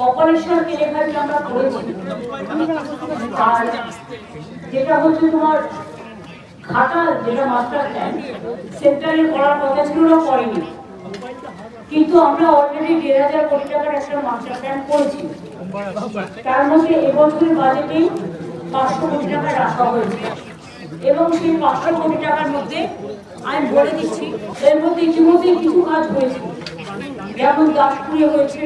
কপালেশ্বর কেলেখাটি আমরা করেছি? যেটা হচ্ছে তোমার ঘাটা যেটা মাস্টার প্ল্যান সেন্টারে করার কথা ছিল না করেনি কিন্তু আমরা অলরেডি দেড় হাজার কোটি টাকার একটা মাস্টার প্ল্যান করেছি। তার মধ্যে এবছরের বাজেটেই পাঁচশো কোটি টাকা রাখা হয়েছে। এবং সেই পাঁচশো কোটি টাকার মধ্যে আমি বলে দিচ্ছি, এর মধ্যে ইতিমধ্যেই কিছু কাজ হয়েছে। যেমন দাসপুরে হয়েছে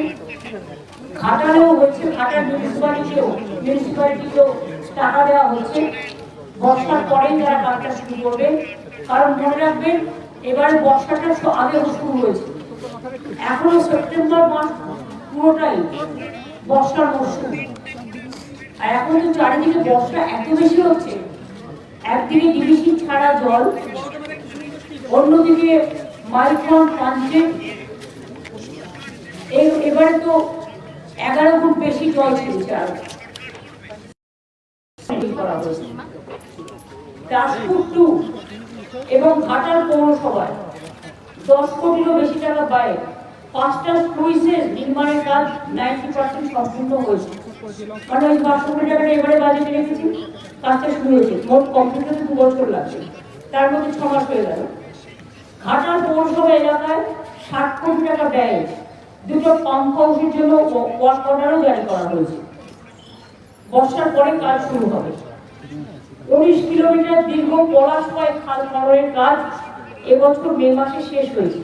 ঘাটালেও হয়েছে ঘাটার মিউনিসিপালিটিও মিউনিসিপালিটিকেও টাকা দেওয়া হচ্ছে। বর্ষার পরেই তারা কাজটা শুরু করবে। কারণ মনে রাখবেন, এবারে বর্ষাটা আগে শুরু হয়েছে। এখনও সেপ্টেম্বর মাস পুরোটাই বর্ষার মরশুম। আর এখন তো চারিদিকে বর্ষা এত বেশি হচ্ছে, একদিকে ডিবিসি ছাড়া জল, অন্যদিকে মাইক্রন পাঞ্চে এবারে তো এগারো ফুট বেশি জল ছেড়েছে আর দাসপুর এবং ঘাটাল পৌরসভায় দশ কোটিরও বেশি টাকা ব্যয়ে পাঁচটা স্লুইসের নির্মাণের কাজ নাইনটি পার্সেন্ট সম্পূর্ণ হয়েছে। মানে ওই পাঁচশো কোটি টাকাটা এবারে বাজেটে রেখেছি, কাজটা শুরু হয়েছে। মোট কমপ্লিট হতে দু বছর লাগছে। তার মধ্যে ছ মাস হয়ে গেল। ঘাটাল পৌরসভা এলাকায় ষাট কোটি টাকা ব্যয়ে দুটো পাম্প হাউসের জন্য ওয়ার্ক অর্ডারও জারি করা হয়েছে। বর্ষার পরে কাজ শুরু হবে। উনিশ কিলোমিটার দীর্ঘ পলাশময় খাল খননের কাজ এবছর মে মাসে শেষ হয়েছে।